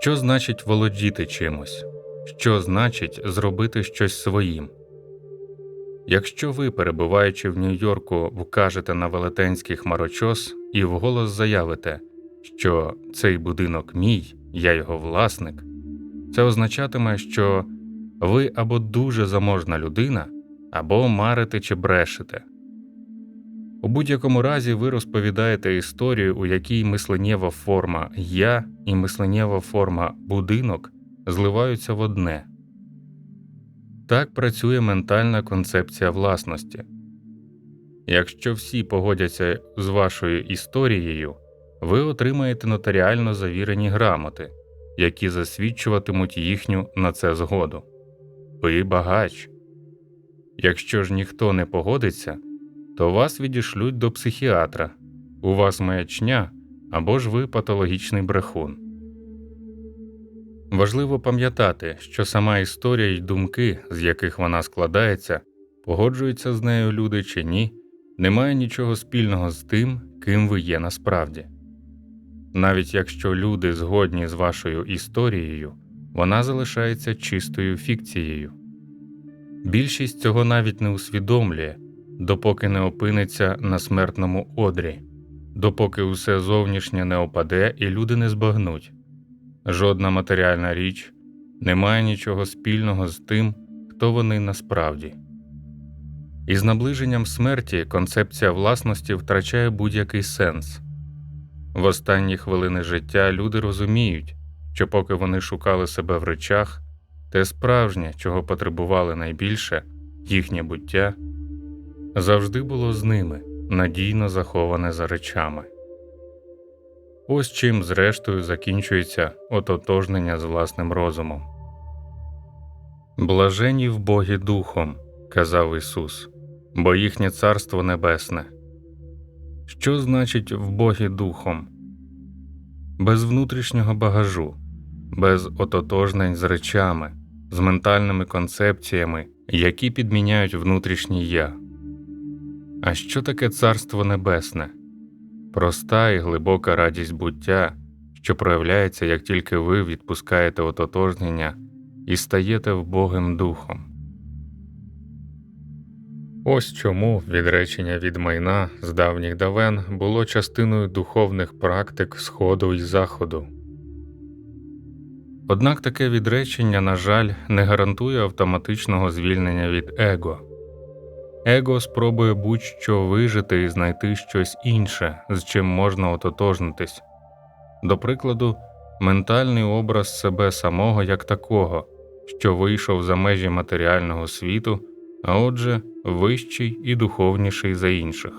Що значить володіти чимось? Що значить зробити щось своїм? Якщо ви, перебуваючи в Нью-Йорку, вкажете на велетенський хмарочос і вголос заявите, що цей будинок мій, я його власник, це означатиме, що ви або дуже заможна людина, або марите чи брешете. У будь-якому разі ви розповідаєте історію, у якій мисленнєва форма я і мисленнєва форма будинок зливаються в одне. Так працює ментальна концепція власності. Якщо всі погодяться з вашою історією, ви отримаєте нотаріально завірені грамоти, які засвідчуватимуть їхню на це згоду. Ви багач. Якщо ж ніхто не погодиться, то вас відішлють до психіатра, у вас маячня або ж ви патологічний брехун. Важливо пам'ятати, що сама історія й думки, з яких вона складається, погоджуються з нею люди чи ні, не має нічого спільного з тим, ким ви є насправді. Навіть якщо люди згодні з вашою історією, вона залишається чистою фікцією. Більшість цього навіть не усвідомлює, допоки не опиниться на смертному одрі, допоки усе зовнішнє не опаде і люди не збагнуть. Жодна матеріальна річ не має нічого спільного з тим, хто вони насправді. Із наближенням смерті концепція власності втрачає будь-який сенс. В останні хвилини життя люди розуміють, що поки вони шукали себе в речах, те справжнє, чого потребували найбільше, їхнє буття, завжди було з ними, надійно заховане за речами. Ось чим, зрештою, закінчується ототожнення з власним розумом. Блажені в Богі Духом, казав Ісус, бо їхнє Царство Небесне. Що значить в Богі Духом? Без внутрішнього багажу, без ототожнень з речами, з ментальними концепціями, які підміняють внутрішнє я. А що таке Царство Небесне? Проста і глибока радість буття, що проявляється, як тільки ви відпускаєте ототожнення і стаєте вбогим духом. Ось чому відречення від майна з давніх давен було частиною духовних практик Сходу і Заходу. Однак таке відречення, на жаль, не гарантує автоматичного звільнення від его. Его спробує будь-що вижити і знайти щось інше, з чим можна ототожнитись. До прикладу, ментальний образ себе самого як такого, що вийшов за межі матеріального світу, а отже, вищий і духовніший за інших.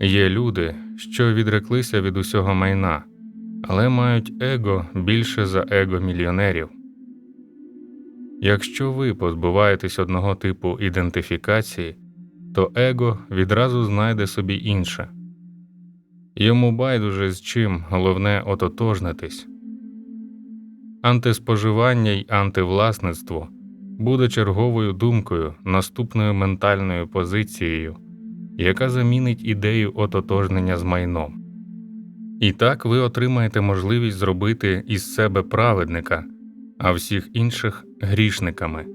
Є люди, що відреклися від усього майна, але мають его більше за его мільйонерів. Якщо ви позбуваєтесь одного типу ідентифікації, то его відразу знайде собі інше. Йому байдуже з чим головне ототожнитись. Антиспоживання й антивласництво буде черговою думкою, наступною ментальною позицією, яка замінить ідею ототожнення з майном. І так ви отримаєте можливість зробити із себе праведника а всіх інших грішниками.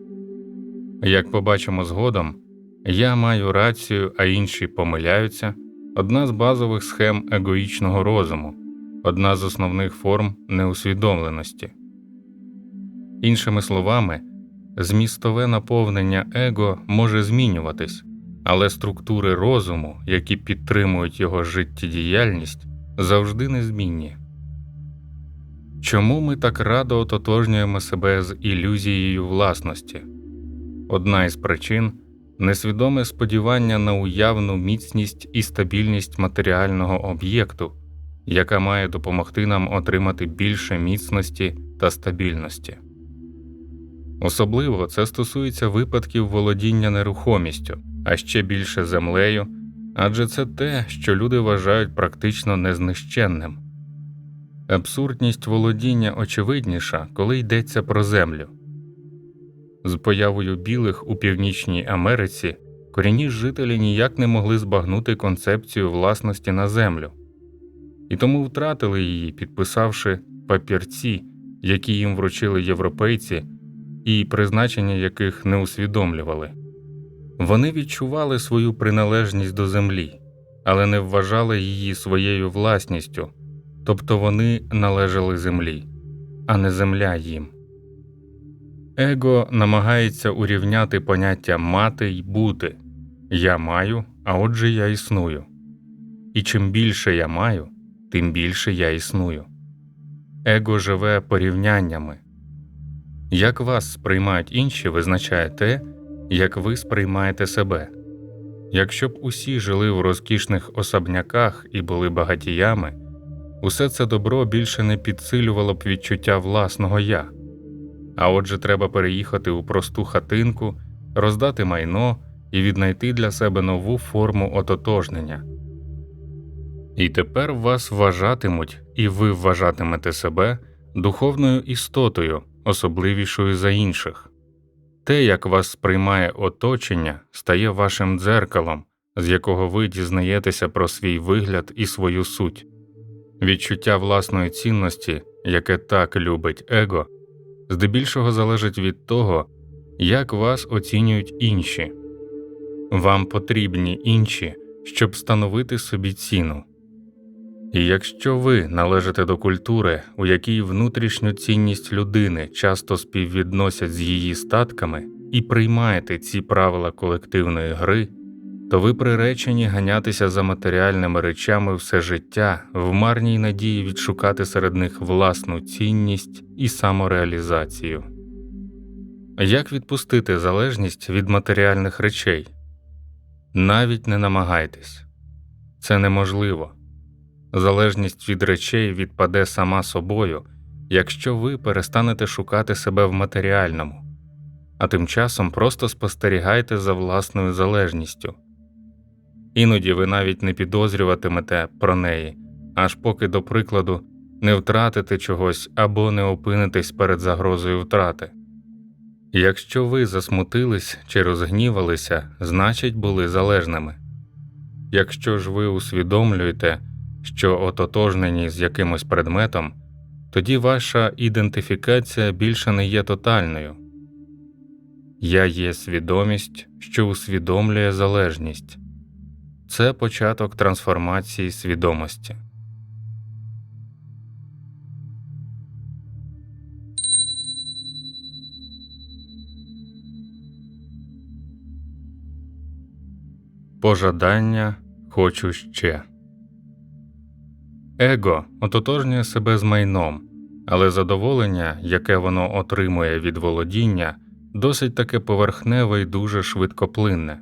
Як побачимо згодом, я маю рацію, а інші помиляються одна з базових схем егоїчного розуму, одна з основних форм неусвідомленості. Іншими словами, змістове наповнення его може змінюватись, але структури розуму, які підтримують його життєдіяльність, завжди незмінні. Чому ми так радо ототожнюємо себе з ілюзією власності? Одна із причин несвідоме сподівання на уявну міцність і стабільність матеріального об'єкту, яка має допомогти нам отримати більше міцності та стабільності. Особливо це стосується випадків володіння нерухомістю, а ще більше землею, адже це те, що люди вважають практично незнищенним. Абсурдність володіння очевидніша, коли йдеться про землю. З появою білих у Північній Америці корінні жителі ніяк не могли збагнути концепцію власності на землю і тому втратили її, підписавши папірці, які їм вручили європейці, і призначення яких не усвідомлювали. Вони відчували свою приналежність до землі, але не вважали її своєю власністю, тобто вони належали землі, а не земля їм. Его намагається урівняти поняття мати й бути я маю, а отже я існую. І чим більше я маю, тим більше я існую. Его живе порівняннями. Як вас сприймають інші, визначає те, як ви сприймаєте себе. Якщо б усі жили в розкішних особняках і були багатіями, усе це добро більше не підсилювало б відчуття власного я. А отже, треба переїхати у просту хатинку, роздати майно і віднайти для себе нову форму ототожнення. І тепер вас вважатимуть, і ви вважатимете себе духовною істотою, особливішою за інших. Те, як вас сприймає оточення, стає вашим дзеркалом, з якого ви дізнаєтеся про свій вигляд і свою суть. Відчуття власної цінності, яке так любить его, здебільшого залежить від того, як вас оцінюють інші. Вам потрібні інші, щоб встановити собі ціну. І якщо ви належите до культури, у якій внутрішню цінність людини часто співвідносять з її статками, і приймаєте ці правила колективної гри, то ви приречені ганятися за матеріальними речами все життя в марній надії відшукати серед них власну цінність і самореалізацію. Як відпустити залежність від матеріальних речей? Навіть не намагайтесь це неможливо. Залежність від речей відпаде сама собою, якщо ви перестанете шукати себе в матеріальному, а тим часом просто спостерігайте за власною залежністю. Іноді ви навіть не підозрюватимете про неї, аж поки, до прикладу, не втратите чогось або не опинитесь перед загрозою втрати. Якщо ви засмутились чи розгнівалися, значить були залежними. Якщо ж ви усвідомлюєте, що ототожнені з якимось предметом, тоді ваша ідентифікація більше не є тотальною. Я є свідомість, що усвідомлює залежність це початок трансформації свідомості. Пожадання хочу ще. Его ототожнює себе з майном, але задоволення, яке воно отримує від володіння, досить таки поверхневе і дуже швидкоплинне.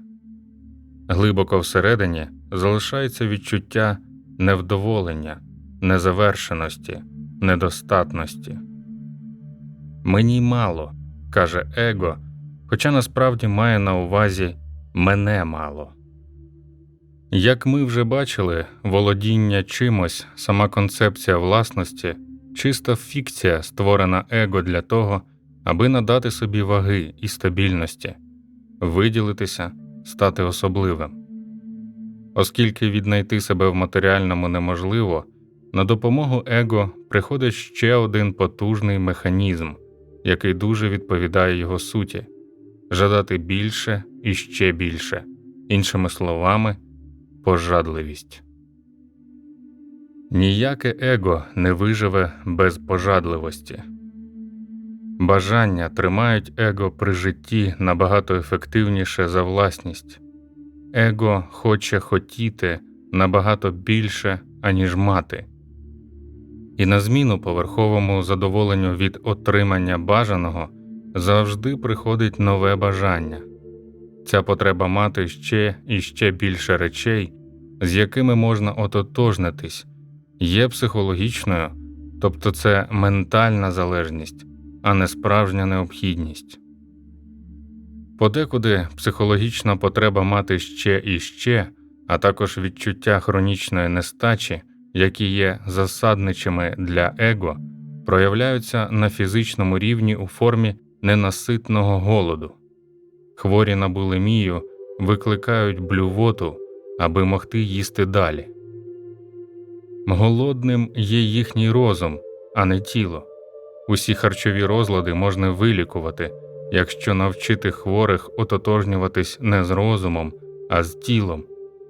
Глибоко всередині залишається відчуття невдоволення, незавершеності, недостатності. Мені мало, каже Его, хоча насправді має на увазі мене мало. Як ми вже бачили, володіння чимось, сама концепція власності, чиста фікція, створена его для того, аби надати собі ваги і стабільності, виділитися, стати особливим. Оскільки віднайти себе в матеріальному неможливо, на допомогу его приходить ще один потужний механізм, який дуже відповідає його суті жадати більше і ще більше, іншими словами пожадливість. Ніяке его не виживе без пожадливості. Бажання тримають его при житті набагато ефективніше за власність. Его хоче хотіти набагато більше, аніж мати. І на зміну поверховому задоволенню від отримання бажаного завжди приходить нове бажання. Ця потреба мати ще і ще більше речей, з якими можна ототожнитись, є психологічною, тобто це ментальна залежність, а не справжня необхідність. Подекуди психологічна потреба мати ще і ще, а також відчуття хронічної нестачі, які є засадничими для его, проявляються на фізичному рівні у формі ненаситного голоду. Хворі на булимію викликають блювоту, аби могти їсти далі. Голодним є їхній розум, а не тіло. Усі харчові розлади можна вилікувати, якщо навчити хворих ототожнюватись не з розумом, а з тілом,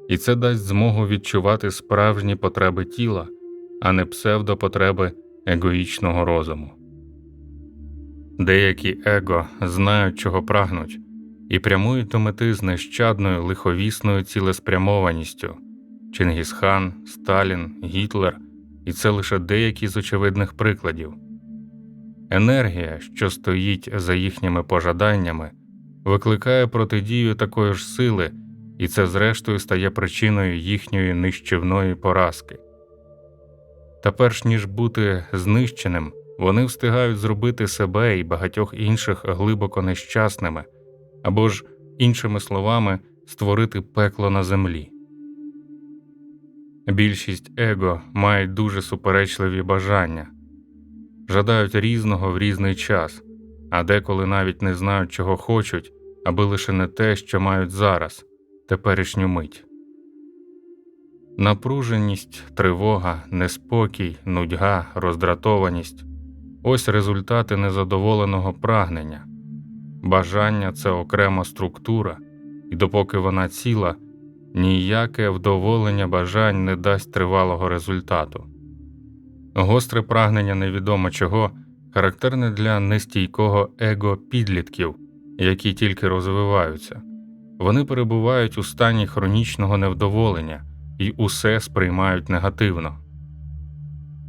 і це дасть змогу відчувати справжні потреби тіла, а не псевдопотреби егоїчного розуму. Деякі его знають, чого прагнуть, і прямують до мети з нещадною лиховісною цілеспрямованістю Чингісхан, Сталін, Гітлер, і це лише деякі з очевидних прикладів. Енергія, що стоїть за їхніми пожаданнями, викликає протидію такої ж сили, і це, зрештою, стає причиною їхньої нищівної поразки. Та перш ніж бути знищеним, вони встигають зробити себе і багатьох інших глибоко нещасними, або ж, іншими словами, створити пекло на землі. Більшість его мають дуже суперечливі бажання, жадають різного в різний час, а деколи навіть не знають, чого хочуть, аби лише не те, що мають зараз, теперішню мить. Напруженість, тривога, неспокій, нудьга, роздратованість ось результати незадоволеного прагнення. Бажання це окрема структура, і допоки вона ціла, ніяке вдоволення бажань не дасть тривалого результату. Гостре прагнення невідомо чого характерне для нестійкого его підлітків, які тільки розвиваються, вони перебувають у стані хронічного невдоволення і усе сприймають негативно.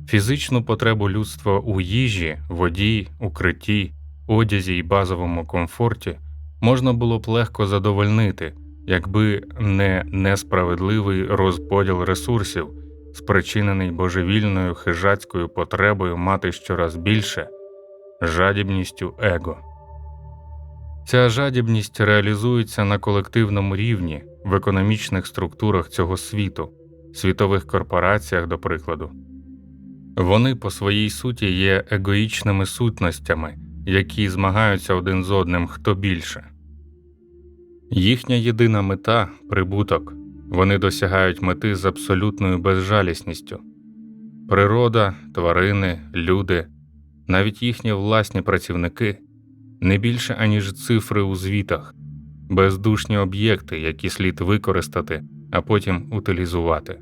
Фізичну потребу людства у їжі, воді, укритті, одязі й базовому комфорті можна було б легко задовольнити, якби не несправедливий розподіл ресурсів, спричинений божевільною хижацькою потребою мати щораз більше, жадібністю его. Ця жадібність реалізується на колективному рівні в економічних структурах цього світу, світових корпораціях, до прикладу. Вони по своїй суті є егоїчними сутностями, які змагаються один з одним хто більше. Їхня єдина мета прибуток, вони досягають мети з абсолютною безжалісністю. Природа, тварини, люди, навіть їхні власні працівники не більше аніж цифри у звітах, бездушні об'єкти, які слід використати, а потім утилізувати.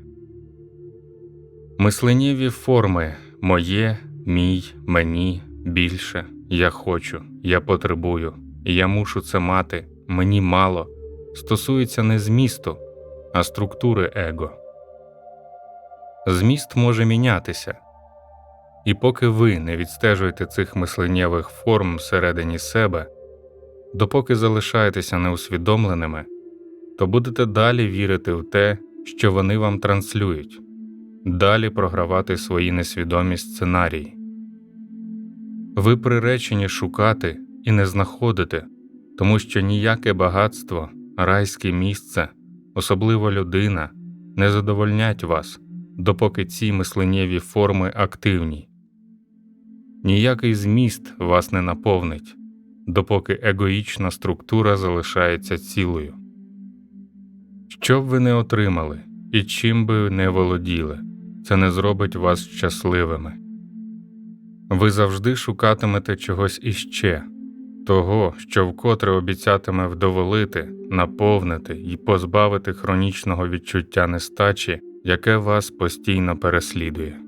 Мисленнєві форми моє, мій, мені, більше, я хочу, я потребую, я мушу це мати, мені мало, стосуються не змісту, а структури его. Зміст може мінятися, і поки ви не відстежуєте цих мисленнєвих форм всередині себе, допоки залишаєтеся неусвідомленими, то будете далі вірити в те, що вони вам транслюють далі програвати свої несвідомі сценарії. Ви приречені шукати і не знаходити, тому що ніяке багатство, райське місце, особливо людина, не задовольнять вас, допоки ці мисленнєві форми активні. Ніякий зміст вас не наповнить, допоки егоїчна структура залишається цілою. Що б ви не отримали і чим би не володіли це не зробить вас щасливими. Ви завжди шукатимете чогось іще, того, що вкотре обіцятиме вдоволити, наповнити і позбавити хронічного відчуття нестачі, яке вас постійно переслідує.